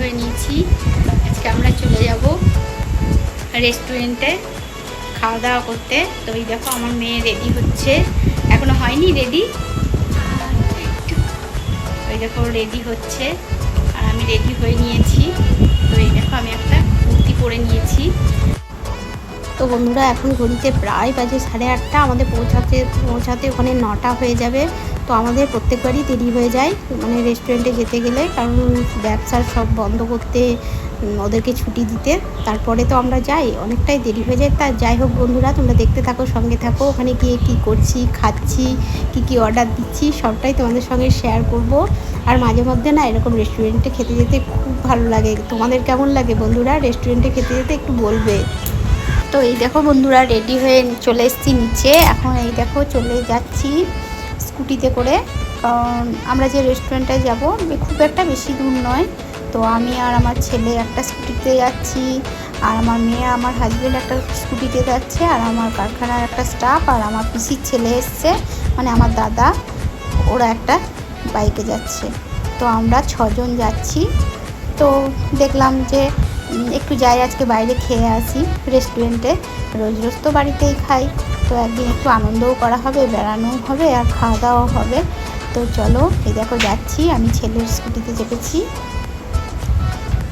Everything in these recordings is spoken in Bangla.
হয়ে নিয়েছি। আজকে আমরা চলে যাব রেস্টুরেন্টে খাওয়া দাওয়া করতে। তো এই দেখো, আমার মেয়ে রেডি হচ্ছে। এখনও হয়নি রেডি ওই দেখো রেডি হচ্ছে। আর আমি রেডি হয়ে নিয়েছি। তো এই দেখো, আমি একটা কুর্তি পরে নিয়েছি। তো বন্ধুরা, এখন ঘড়িতে প্রায় বাজে সাড়ে আটটা। আমাদের পৌঁছাতে পৌঁছাতে ওখানে নটা হয়ে যাবে। তো আমাদের প্রত্যেকবারই দেরি হয়ে যায় মানে রেস্টুরেন্টে যেতে গেলে, কারণ ব্যবসার সব বন্ধ করতে ওদেরকে ছুটি দিতে। তারপরে তো আমরা যাই, অনেকটাই দেরি হয়ে যায়। তা যাই হোক বন্ধুরা, তোমরা দেখতে থাকো, সঙ্গে থাকো। ওখানে গিয়ে কী করছি, খাচ্ছি, কী কী অর্ডার দিচ্ছি, সবটাই তোমাদের সঙ্গে শেয়ার করব। আর মাঝে মধ্যে না এরকম রেস্টুরেন্টে খেতে যেতে খুব ভালো লাগে। তোমাদের কেমন লাগে বন্ধুরা? রেস্টুরেন্টে খেতে যেতে একটু বলবে। তো এই দেখো বন্ধুরা রেডি হয়ে চলে এসেছি নিচে। এখন এই দেখো চলে যাচ্ছি স্কুটিতে করে। কারণ আমরা যে রেস্টুরেন্টে যাব খুব একটা বেশি দূর নয়। তো আমি আর আমার ছেলে একটা স্কুটিতে যাচ্ছি, আর আমার মেয়ে, আমার হাজব্যান্ড একটা স্কুটিতে যাচ্ছে, আর আমার কারখানার একটা স্টাফ আর আমার পিসির ছেলে এসছে মানে আমার দাদা, ওরা একটা বাইকে যাচ্ছে। তো আমরা ছজন যাচ্ছি। তো দেখলাম যে একটু যাই আজকে বাইরে খেয়ে আসি রেস্টুরেন্টে। রোজ রোজ তো বাড়িতেই খাই। তো একদিন একটু আনন্দও করা হবে, বেড়ানোও হবে আর খাওয়া দাওয়াও হবে। তো চলো, এই দেখো যাচ্ছি, আমি ছেলের স্কুটিতে চেপেছি।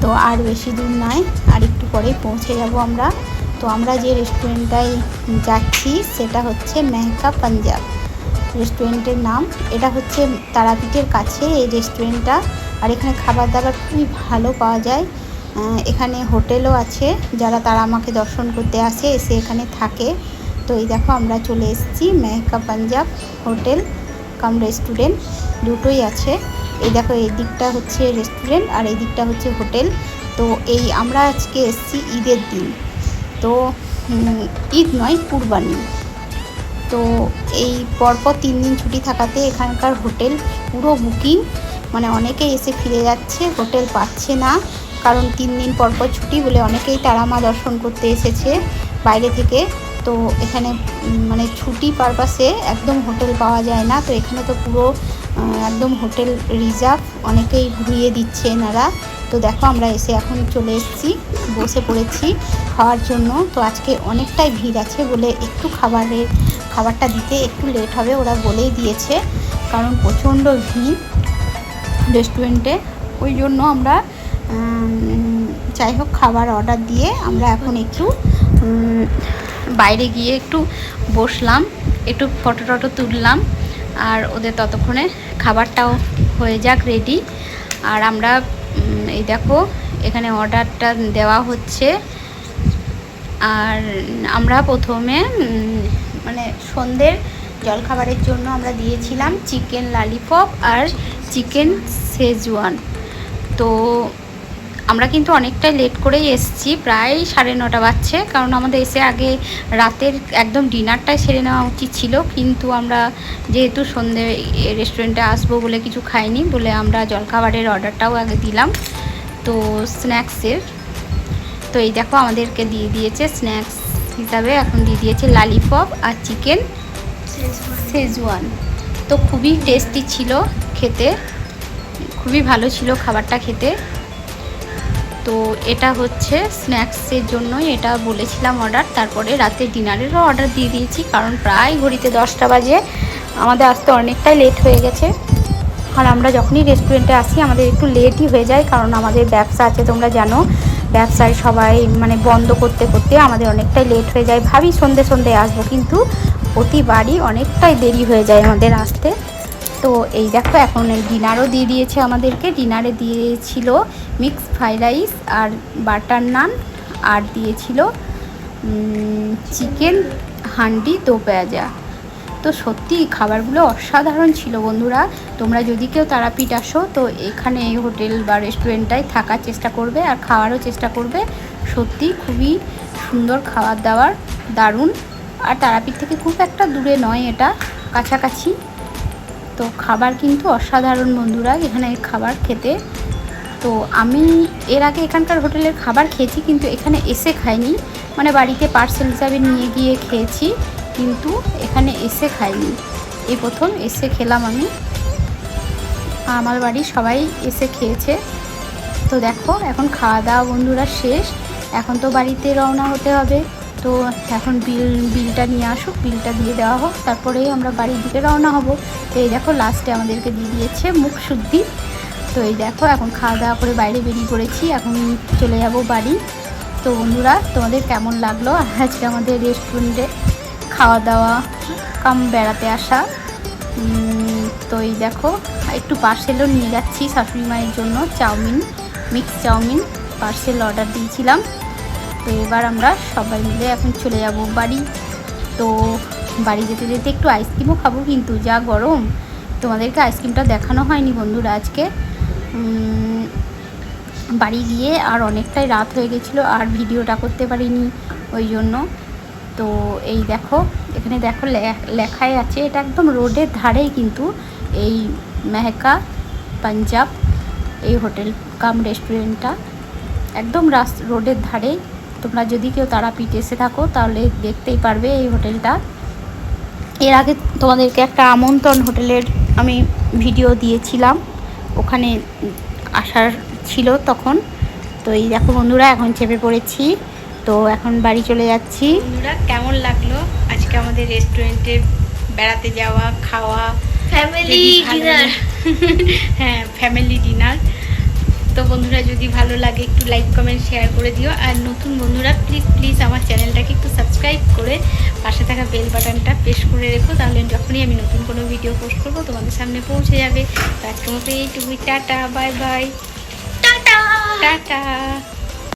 তো আর বেশি দূর নয়, আর একটু পরেই পৌঁছে যাব আমরা। তো আমরা যে রেস্টুরেন্টটায় যাচ্ছি, সেটা হচ্ছে মেহকা পাঞ্জাব। রেস্টুরেন্টের নাম। এটা হচ্ছে তারাপীঠের কাছে এই রেস্টুরেন্টটা। আর এখানে খাবার দাবার খুবই ভালো পাওয়া যায়। এখানে হোটেলও আছে। যারা তারা আমাকে দর্শন করতে আসে, এসে এখানে থাকে। তো এই দেখো, আমরা চলে এসেছি Mehka Punjab hotel cum restaurant. দুটোই আছে। এই দেখো, এই দিকটা হচ্ছে রেস্টুরেন্ট আর এই দিকটা হচ্ছে হোটেল। তো এই আমরা আজকে এসেছি ঈদের দিন। তো ঈদ নয়, কুরবানি। তো এই পরপর তিন দিন ছুটি থাকাতে এখানকার হোটেল পুরো বুকিং। মানে অনেকেই এসে ফিরে যাচ্ছে, হোটেল পাচ্ছে না। কারণ তিন দিন পরপর ছুটি বলে অনেকেই তারা মা দর্শন করতে এসেছে বাইরে থেকে। তো এখানে মানে ছুটি পারপাসে একদম হোটেল পাওয়া যায় না। তো এখানে তো পুরো একদম হোটেল রিজার্ভ অনেকেই ঘুরিয়ে দিচ্ছে এনারা। তো দেখো আমরা এসে এখন চলে এসেছি, বসে পড়েছি খাওয়ার জন্য। তো আজকে অনেকটাই ভিড় আছে বলে একটু খাবারের খাবারটা দিতে একটু লেট হবে ওরা বলেই দিয়েছে। কারণ প্রচণ্ড ভিড় রেস্টুরেন্টে ওই জন্য আমরা যাই হোক খাবার অর্ডার দিয়ে আমরা এখন একটু বাইরে গিয়ে একটু বসলাম একটু ফটো টটো তুললাম আর ওদের ততক্ষণে খাবারটাও হয়ে যাক রেডি আর আমরা এই দেখো এখানে অর্ডারটা দেওয়া হচ্ছে। আর আমরা প্রথমে মানে সন্ধ্যের জলখাবারের জন্য আমরা দিয়েছিলাম চিকেন লালিপপ আর চিকেন সেজওয়ান তো আমরা কিন্তু অনেকটাই লেট করেই এসেছি, প্রায় সাড়ে নটা বাজছে, কারণ আমাদের এসে আগে রাতের একদম ডিনারটাই সেরে নেওয়া উচিত ছিল, কিন্তু আমরা যেহেতু সন্ধে রেস্টুরেন্টে আসব বলে কিছু খাইনি, বলে আমরা জলখাবারের অর্ডারটাও আগে দিলাম, তো স্ন্যাক্সের তো এই দেখো আমাদেরকে দিয়ে দিয়েছে স্ন্যাক্স হিসাবে, এখন দিয়ে দিয়েছে লালিপপ আর চিকেন সেজওয়ান তো খুবই টেস্টি ছিল খেতে, খুবই ভালো ছিল খাবারটা খেতে। তো এটা হচ্ছে স্ন্যাক্সের জন্যই এটা বলেছিলাম অর্ডার। তারপরে রাতে ডিনারেরও অর্ডার দিয়ে দিয়েছি, কারণ প্রায় ঘড়িতে দশটা বাজে। আমাদের আসতে অনেকটাই লেট হয়ে গেছে। আর আমরা যখনই রেস্টুরেন্টে আসি, আমাদের একটু লেটই হয়ে যায়, কারণ আমাদের ব্যবসা আছে, তোমরা জানো। ব্যবসায় সবাই মানে বন্ধ করতে করতে আমাদের অনেকটাই লেট হয়ে যায়। ভাবি সন্ধে সন্ধে আসব, কিন্তু প্রতিবারই অনেকটাই দেরি হয়ে যায় আমাদের আসতে। তো এই দেখো, এখন ডিনারও দিয়ে দিয়েছে আমাদেরকে। ডিনারে দিয়েছিল মিক্স ফ্রাইড রাইস আর বাটার নান আর দিয়েছিল চিকেন, হান্ডি, দো পেঁয়াজা। তো সত্যি খাবারগুলো অসাধারণ ছিল বন্ধুরা। তোমরা যদি কেউ তারাপীঠ আসো, তো এখানে এই হোটেল বা রেস্টুরেন্টটায় থাকার চেষ্টা করবে আর খাওয়ারও চেষ্টা করবে। সত্যি খুবই সুন্দর খাবার দাবার দারুণ। আর তারাপীঠ থেকে খুব একটা দূরে নয় এটা, কাছাকাছি। তো খাবার কিন্তু অসাধারণ বন্ধুরা, এখানে খাবার খেতে। তো আমি এর আগে এখানকার হোটেলের খাবার খেয়েছি, কিন্তু এখানে এসে খাইনি। মানে বাড়িতে পার্সেল হিসাবে নিয়ে গিয়ে খেয়েছি, কিন্তু এখানে এসে খাইনি। এই প্রথম এসে খেলাম আমি। আমার বাড়ি সবাই এসে খেয়েছে। তো দেখো, এখন খাওয়া দাওয়া বন্ধুরা শেষ। এখন তো বাড়িতে রওনা হতে হবে। তো এখন বিল, বিলটা নিয়ে আসুক, বিলটা দিয়ে দেওয়া হোক, তারপরেই আমরা বাড়ির দিকে রওনা হব। তো এই দেখো লাস্টে আমাদেরকে দিয়ে দিয়েছে মুখ শুদ্ধি তো এই দেখো, এখন খাওয়া দাওয়া করে বাইরে বেরিয়ে পড়েছি, এখন চলে যাব বাড়ি। তো বন্ধুরা, তোমাদের কেমন লাগল? আজকে আমাদের রেস্টুরেন্টে খাওয়া দাওয়া, কাম বেড়াতে আসা। তো এই দেখো, একটু পার্সেলও নিয়ে যাচ্ছি শাশুড়ি মায়ের জন্য, chow mein mix chow mein parcel order দিয়েছিলাম। তো এবার আমরা সবাই মিলে এখন চলে যাব বাড়ি। তো বাড়ি যেতে যেতে একটু আইসক্রিমও খাব, কিন্তু যা গরম, তোমাদেরকে আইসক্রিমটা দেখানো হয়নি বন্ধুরা আজকে। বাড়ি গিয়ে আর অনেকটাই রাত হয়ে গেছিল, আর ভিডিওটা করতে পারিনি ওই জন্য। তো এই দেখো, এখানে দেখো লেখাই আছে, এটা একদম রোডের ধারেই কিন্তু এই মেহকা পাঞ্জাব, এই হোটেল কাম রেস্টুরেন্টটা। একদম রাস রোডের ধারেই। তোমরা যদি কেউ তারাপীঠ এসে থাকো তাহলে দেখতেই পারবে এই হোটেলটা। এর আগে তোমাদেরকে একটা আমন্ত্রণ হোটেলের আমি ভিডিও দিয়েছিলাম। ওখানে আসার ছিল তখন। তো এই দেখো বন্ধুরা এখন চেপে পড়েছি। তো এখন বাড়ি চলে যাচ্ছি। বন্ধুরা কেমন লাগল আজকে আমাদের রেস্টুরেন্টে বেড়াতে যাওয়া খাওয়া? ফ্যামিলি ডিনার হ্যাঁ ফ্যামিলি ডিনার তো বন্ধুরা যদি ভালো লাগে একটু লাইক কমেন্ট শেয়ার করে দিও। আর নতুন বন্ধুরা প্লিজ প্লিজ আমার চ্যানেলটাকে একটু সাবস্ক্রাইব করে পাশে থাকা বেল বাটনটা প্রেস করে রেখো। তাহলে যখনই আমি নতুন কোনো ভিডিও পোস্ট করব তোমাদের সামনে পৌঁছে যাবে। তো আজকের মতো এইটুকুই। Tata bye bye tata. Tata.